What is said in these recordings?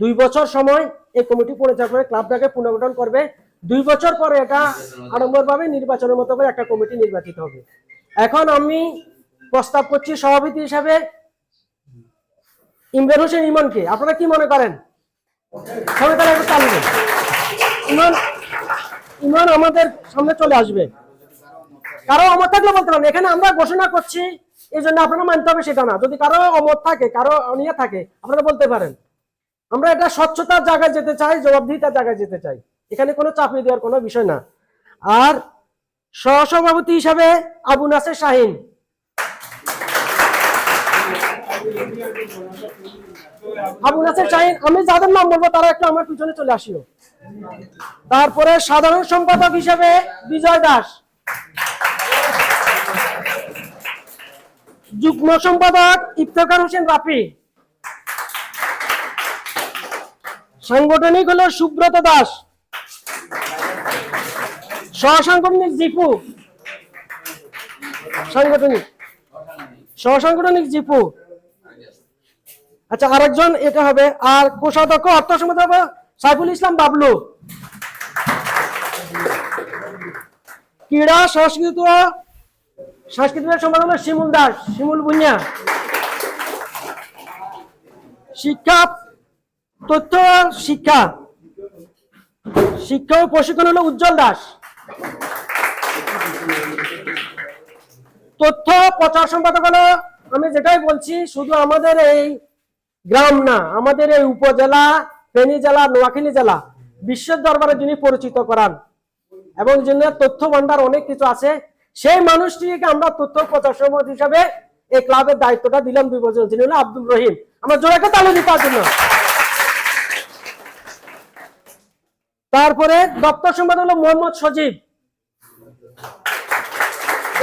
দুই বছর সময় এই কমিটি পরিচালনা করে ক্লাবটাকে পুনর্গঠন করবে। দুই বছর পরে এটা আড়ম্বরভাবে নির্বাচনের মতো করে একটা কমিটি নির্বাচিত হবে। এখন আমি প্রস্তাব করছি সভাপতি হিসাবে ইমরান হোসেন ইমনকে। আপনারা কি মনে করেন? ইমন ইমন আমাদের সামনে চলে আসবে। কারও অমত থাকলে বলতে পারেন। এখানে আমরা ঘোষণা করছি, এই জন্য আপনারা মানতে হবে সেটা না। যদি কারও অমত থাকে, কারও অনিয়া থাকে, আপনারা বলতে পারেন। আমরা এটা স্বচ্ছতার জায়গায় যেতে চাই, জবাবদিহিতার জায়গায় যেতে চাই। এখানে কোনো চাপিয়ে দেওয়ার কোনো বিষয় না। আর সহসভাপতি হিসাবে আবু নাসের শাহিন। আবু নাসের শাহিন, আমি যাদের নাম বলব, তারা একটু আমার পিছনে চলে আসিও তারপরে সাধারণ সম্পাদক হিসেবে বিজয় দাস। যুগ্ম সম্পাদক ইফতেখার হোসেন রাফি। সাংগঠনিক হলো সুব্রত দাস। সহসাংগঠনিক জিপু। সাংগঠনিক। সহসাংগঠনিক জিপু। আচ্ছা আরেকজন এটা হবে আর কোষাধ্যক্ষ অর্থ সম্পাদক সাইফুল ইসলাম বাবলু। ক্রীড়া, সংস্কৃত, সাংস্কৃতিক সম্পাদক শিমুল দাস, শিমুল ভুঁইয়া শিক্ষা তথ্য শিক্ষা। শিক্ষা ও প্রশিক্ষণ হলো উজ্জ্বল দাস। তথ্য প্রচার সম্পাদক হলো, আমি যেটাই বলছি, শুধু আমাদের এই গ্রাম না, আমাদের এই উপজেলা, ফেনী জেলা, নোয়াখালী জেলা, বিশ্বের দরবারে যিনি পরিচিত করান, এবং যিনি তথ্য ভান্ডার অনেক কিছু আছে, সেই মানুষটিকে আমরা তথ্য প্রচার সম্পাদক হিসাবে এই ক্লাবের দায়িত্বটা দিলাম দুই বছর, যিনি হলো আব্দুল রহিম। আমরা জোরাকে তালে দিই তার জন্য তারপরে দপ্তর সম্পাদক হলো মোহাম্মদ সজীব।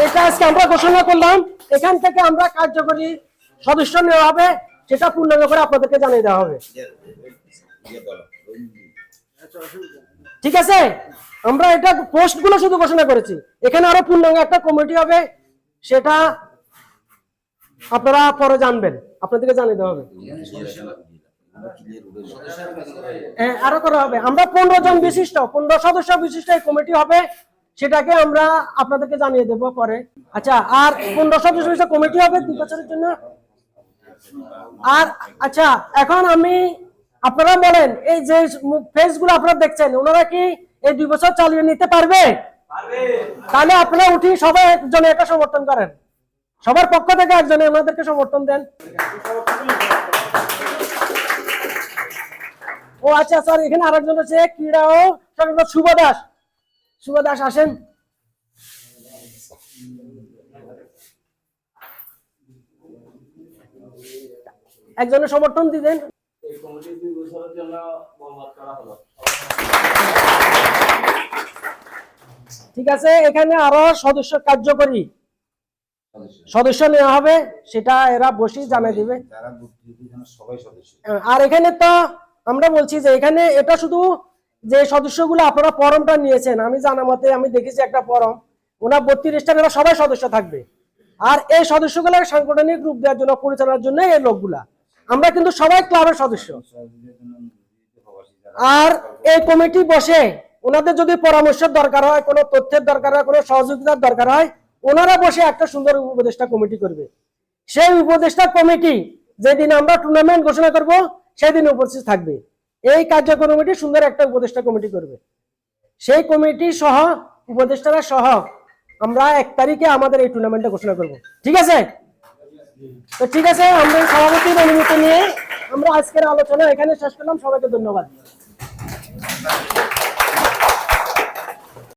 এটা আজকে আমরা ঘোষণা করলাম, এখান থেকে আমরা কার্যকরী সদস্য নেওয়া হবে, সেটা পূর্ণাঙ্গ করে আপনাদেরকে জানিয়ে দেওয়া হবে। ঠিক আছে? আমরা এটা পোস্টগুলো শুধু ঘোষণা করেছি। এখানে আরও পূর্ণাঙ্গ একটা কমিটি হবে, সেটা আপনারা পরে জানবেন। আপনাদেরকে জানিয়ে দেওয়া হবে। হ্যাঁ, আরও করা হবে। আমরা পনেরো জন বিশিষ্ট পনেরো সদস্য বিশিষ্ট এই কমিটি হবে সেটাকে আমরা আপনাদেরকে জানিয়ে দেবো পরে। আচ্ছা আর পনেরো সদস্য বিশিষ্ট কমিটি হবে দুই বছরের জন্য? আর আচ্ছা এখন আমি আপনারা বলেন এই যে ফেসগুলো আপনারা দেখছেন ওনারা কি এই দুই বছর চালিয়ে নিতে পারবে? তাহলে আপনারা উঠি সবাই একজনে একটা সমর্থন করেন। সবার পক্ষ থেকে একজনে ওনাদেরকে সমর্থন দেন। আচ্ছা স্যার এখানে আরেকজন আছে ক্রীড়া ও সংগঠক শুভ দাস। শুভ দাস আসেন। একজনের সমর্থন দিবেন। ঠিক আছে এখানে আরও সদস্য কার্যকরী সদস্য নেওয়া হবে সেটা এরা বসেই জানিয়ে দিবে। আর এখানে তো আমরা বলছি যে এখানে এটা শুধু যে সদস্যগুলো আপনারা ফরমটা নিয়েছেন, আমি জানা মতে আমি দেখেছি একটা ফরম, ওনার বত্রিশটা এরা সবাই সদস্য থাকবে। আর এই সদস্যগুলো সাংগঠনিক রূপ দেওয়ার জন্য, পরিচালনার জন্য এই লোকগুলা। আমরা কিন্তু সবাই ক্লাবের সদস্য। আর এই কমিটি বসে ওনাদের যদি পরামর্শের দরকার হয়, কোনো তথ্যের দরকার হয়, কোনো সহযোগিতার দরকার হয়, ওনারা বসে একটা সুন্দর উপদেষ্টা কমিটি করবে। সেই উপদেষ্টা কমিটি যেদিন আমরা টুর্নামেন্ট ঘোষণা করব সেদিন উপস্থিত থাকবে। এই কার্যক্রমটি সুন্দর একটা উপদেষ্টা কমিটি করবে। সেই কমিটি সহ, উপদেষ্টারা সহ আমরা এক তারিখে আমাদের এই টুর্নামেন্টটা ঘোষণা করব। ঠিক আছে? তো ঠিক আছে, আমরা সভাপতির অনুমতি নিয়ে আমরা আজকের আলোচনা এখানে শেষ করলাম। সবাইকে ধন্যবাদ।